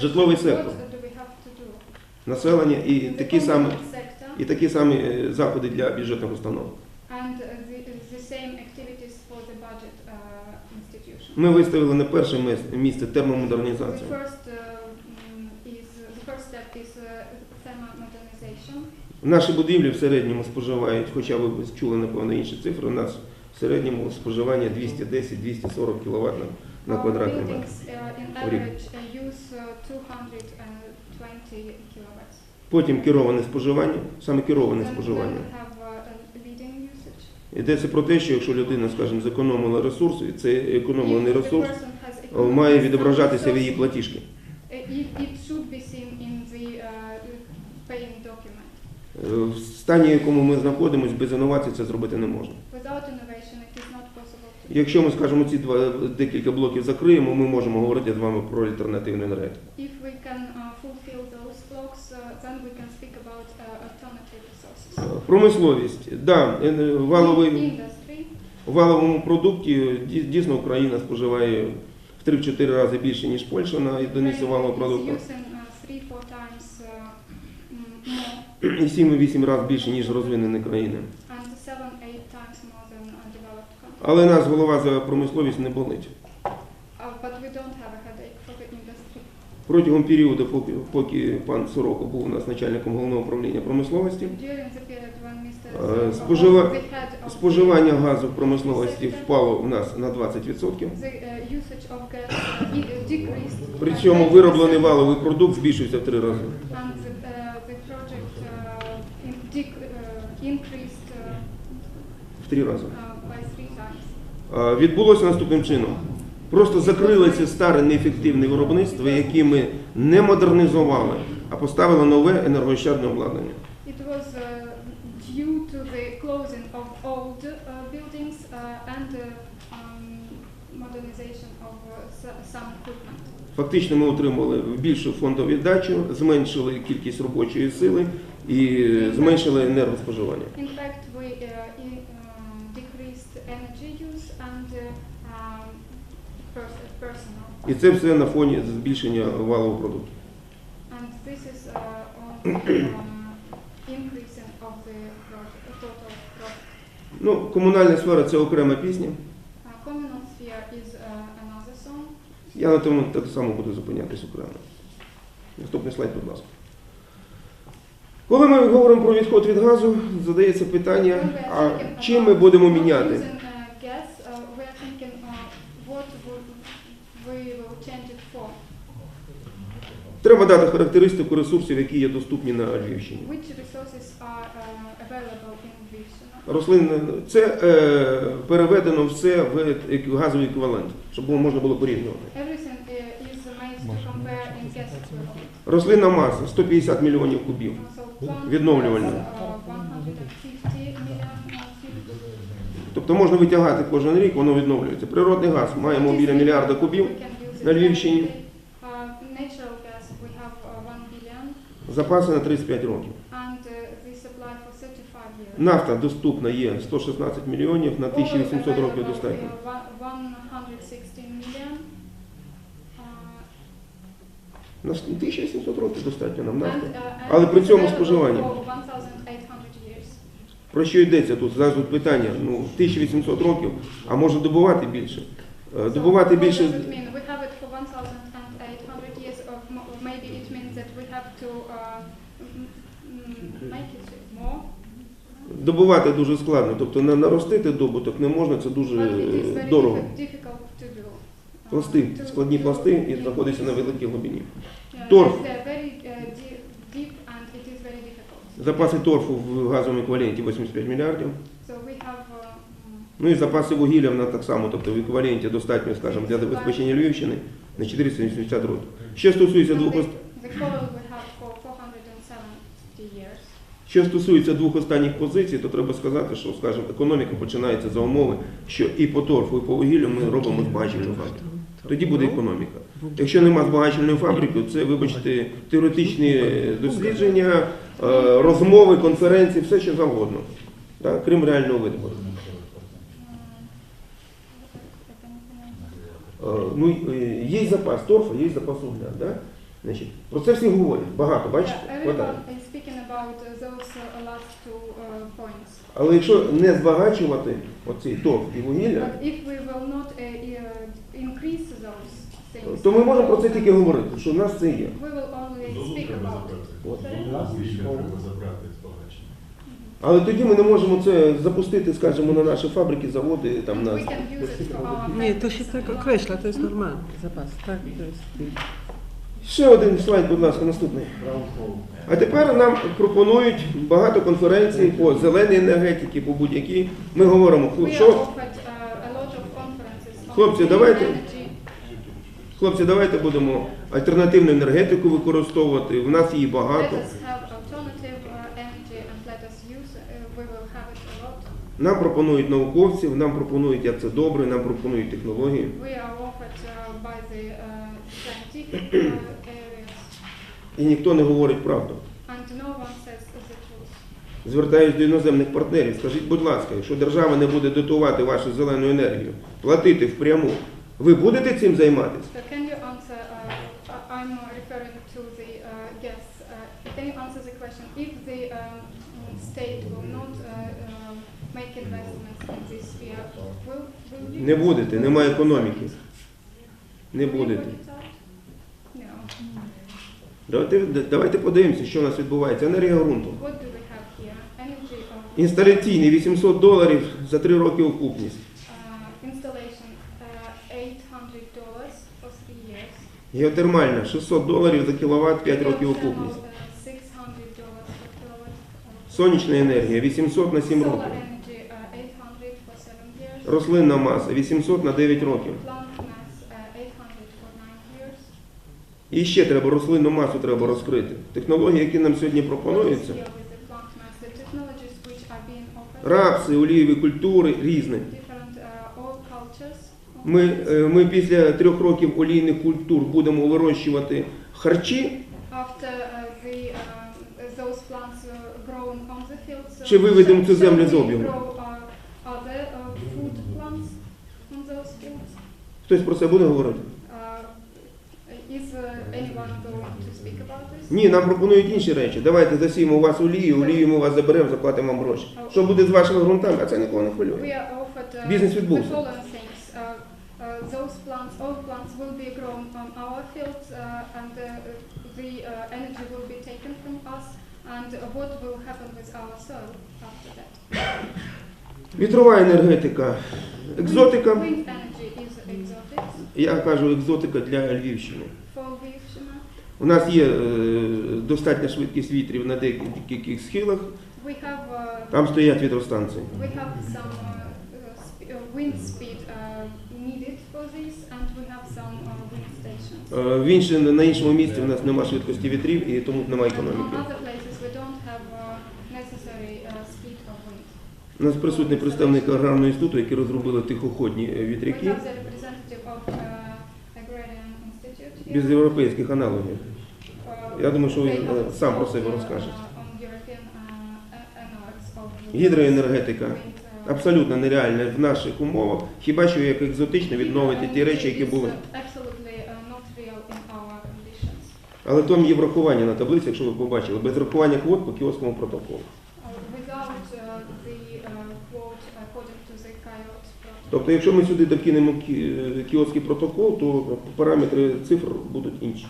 Житловий сектор, населення і такі самі, і такі самі е, заходи для бюджетних установ. uh, institution. Ми виставили на перше місце термомодернізацію. thermomodernization. Наші будівлі в середньому споживають, хоча ви чули, напевно, інші цифри, у нас в середньому споживання 210-240 кВт на, квадратний метр. uh, 220 kilowatts. Потім кероване споживання, саме кероване споживання. Йдеться про те, що якщо людина, скажімо, зекономила ресурс, і цей економлений ресурс е, має відображатися в її платіжки. Е, В стані, в якому ми знаходимося, без інновацій це зробити не можна. Without innovation, it is not possible to. Якщо ми, скажімо, ці два декілька блоків закриємо, ми можемо говорити з вами про альтернативну енергетику. If we can uh, fulfill those blocks, uh, then we can speak about uh, alternative resources. Е, Промисловість, да, е, валовий. Industry, У валовому продукті ді- дійсно Україна споживає в 3-4 рази більше, ніж Польща на одиницю валового продукту, і 7-8 разів більше, ніж розвинені країни. Але нас голова за промисловість не болить. Протягом періоду, поки, поки пан Сороко був у нас начальником головного управління промисловості. Е, спожива- споживання газу в промисловості впало у нас на 20%. the uh, usage of gas uh, i- decreased. by Причому вироблений валовий продукт збільшився в три рази. Uh, В три рази. uh, by three times. А, Відбулося наступним чином. Просто закрили ці старе неефективне виробництво, яке ми не модернізували, а поставили нове енергоощадне обладнання. It was uh, due to the closing of old uh, buildings uh, and uh, um, modernization of uh, some equipment. Фактично ми отримали більшу фондову віддачу, зменшили кількість робочої сили і зменшили енергоспоживання. In fact, we uh, i- um, decreased energy use and uh, um, pers- personal. І це все на фоні збільшення валового продукту. Total profit. Ну, комунальна сфера це окрема пісня. Song. Я на тому так само буду зупинятись окремо. Наступний слайд, будь ласка. Коли ми говоримо про відход від газу, задається питання, а чим ми будемо міняти? using, uh, gas, uh, we are thinking uh, what would we will change it for. Треба дати характеристику ресурсів, які є доступні на Львівщині. Which resources are uh, available in Lviv? Рослинне це е, переведено все в ек- газовий еквівалент, щоб було- можна було порівнювати. Everything uh, is made to compare in gas equivalent. Рослинна маса 150 мільйонів кубів. Uh, So plant Відновлювальна. uh, 150 million cubic. Тобто можна витягати кожен рік, воно відновлюється. Природний газ маємо біля мільярда кубів. На Львівщині. Uh, Natural gas, we have uh, 1 billion Запаси на 35 років. and uh, the supply for 35 years. Нафта доступна є 116 мільйонів на 1800 Oil років available, достатньо. uh, one- 116 million. Uh, На 1800 років достатньо нам and, нафти. uh, and Але при it's цьому available споживання. for 1800 years. Про що йдеться тут? Зараз тут питання. Ну, 1800 років, а може добувати більше. Е, So Добувати what більше does it mean? We have it for 1800 years, mo- maybe it means that we have to uh, make it more. добувати дуже складно. Тобто на- наростити добуток не можна, це дуже дорого. Uh, Пласти, складні пласти і знаходяться на великій глибині. Торф. Uh. Запаси торфу в газовому еквіваленті 85 мільярдів. Ну і запаси вугілля в нас так само, тобто в еквіваленті достатньо, скажімо, для забезпечення Львівщини на 480 років. Що стосується двох the, ост- the coal we have for 470 years. що стосується двох останніх позицій, то треба сказати, що, скажімо, економіка починається за умови, що і по торфу, і по вугіллю ми робимо збагачувальну фабрику. Тоді буде економіка. Якщо нема збагачувальної фабрики, це, вибачте, теоретичні дослідження, е, розмови, конференції, все що завгодно, крім реального видобутку. Mm, Е, Ну, е, є запас торфу, є запас угля. Да? Значить, про це всі говорять, багато, бачите? Yeah, uh, those uh, uh. Але якщо не збагачувати оцей торф і вугілля, things, то ми можемо про це тільки говорити, що в нас це є. треба забрати. От. Вугілля треба забрати збагачення. Але тоді ми не можемо це запустити, скажімо, на наші фабрики, заводи, там на and określa, to jest Mhm. normalny zapas, tak? To jest... ще один слайд, будь ласка, наступний. А тепер нам пропонують багато конференцій по зеленій енергетиці, по будь-якій. Ми говоримо, що on Хлопці, давайте. хлопці, давайте будемо альтернативну енергетику використовувати. В нас її багато. us have alternative uh, energy and let us use it. Uh, we will have it a lot. Нам пропонують науковців, нам пропонують, як це добре, нам пропонують технології. Uh, uh, uh, І ніхто не говорить правду. Звертаюсь до іноземних партнерів. Скажіть, будь ласка, якщо держава не буде дотувати вашу зелену енергію, платити впряму, ви будете цим займатися? Can you answer? The question? If the um, state will not uh, make investments in this sphere, will will you? Не будете, немає економіки. Не Will you будете. put it out? No. Давайте, давайте подивимося, що у нас відбувається. Енергія ґрунту. What do we have here? Energy of Інсталяційний 800 доларів за 3 роки окупність. uh, installation uh, $800 for three years. Геотермальна 600 доларів за кіловат 5 років окупність. uh, $600 per kilowatt. Сонячна енергія 800 на 7 Solar років. energy uh, 800 for 7 years. Рослинна маса 800 на 9 років. Plant mass 800 for 9 years. І ще треба рослинну масу треба розкрити. Технології, які нам сьогодні пропонуються, рапси, олієві культури різні. Ми, е, ми після трьох років олійних культур будемо вирощувати харчі, Чи виведемо цю землю з обігу? grow, uh, other uh, food plants on those fields? Хтось про це буде говорити? Uh, uh? Ні, нам пропонують інші речі. Давайте засіємо у вас олію, олію ми у вас заберемо, заплатимо вам гроші. Що буде з вашими ґрунтами? А це нікого не хвилює. uh, Бізнес відбувся. Uh, uh, those plants, all plants will be grown on our fields uh, and uh, the uh, energy will be taken from us and uh, what will happen with our soil after that? Вітрова енергетика, екзотика. Wind, wind energy is exotic Я кажу екзотика для Львівщини. У нас є е, достатня швидкість вітрів на деяких схилах, We have uh, там стоять вітростанції. we have some uh, uh, uh, wind speed uh, needed for this and we have some uh, wind stations. Е, В інше, на іншому місці в нас немає швидкості вітрів і тому немає And on економіки. other places we don't have uh, necessary uh, speed of wind. У нас присутній представник аграрного інституту, який розробили тихоходні е, We вітряки have the representative of uh, Agrarian Institute here. Без європейських аналогів. Я думаю, що е, have сам про себе розкаже. on European, a- analogs of Гідроенергетика абсолютно нереальна в наших умовах, хіба що як екзотично відновити ті речі, які були. Але там є врахування на таблиці, якщо ви побачили, без врахування квот по кіоському протоколу. Uh, Without uh, the uh, quote according to the Kyoto protocol. Тобто, якщо ми сюди докинемо е, кіотський протокол, то параметри цифр будуть інші.